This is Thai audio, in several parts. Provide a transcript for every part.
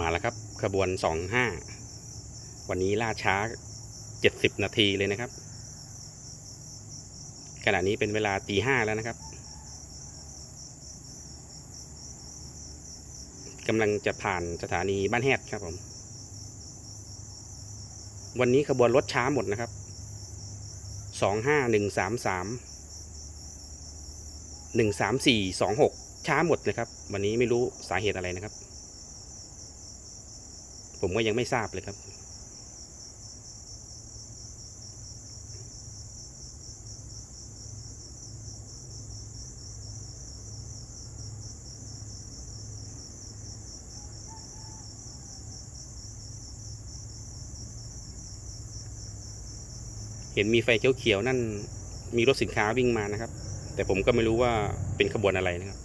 มาแล้วครับขบวนสองห้าวันนี้ล่าช้าเจ็ดสิบนาทีเลยนะครับ ขณะนี้เป็นเวลาตีห้าแล้วนะครับกำลังจะผ่านสถานีบ้านแฮดครับผม วันนี้ขบวนรถช้าหมดนะครับสองห้าหนึ่งสามสามหนึ่งสามสี่สองหกช้าหมดเลยครับ วันนี้ไม่รู้สาเหตุอะไรนะครับ ผมก็ยังไม่ทราบเลยครับ เห็นมีไฟเขียวๆนั่นมีรถสินค้าวิ่งมานะครับ แต่ผมก็ไม่รู้ว่าเป็นขบวนอะไรนะครับ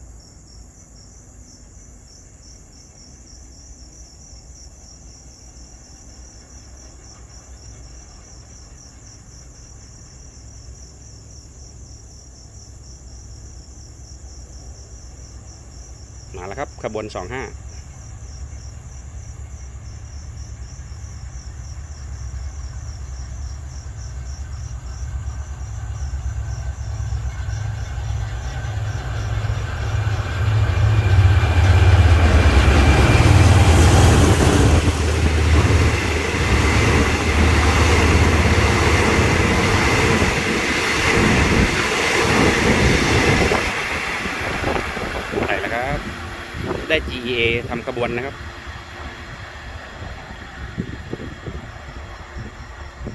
มาแล้วครับขบวนสองห้า ได้ GEA ทำกระบวนนะครับ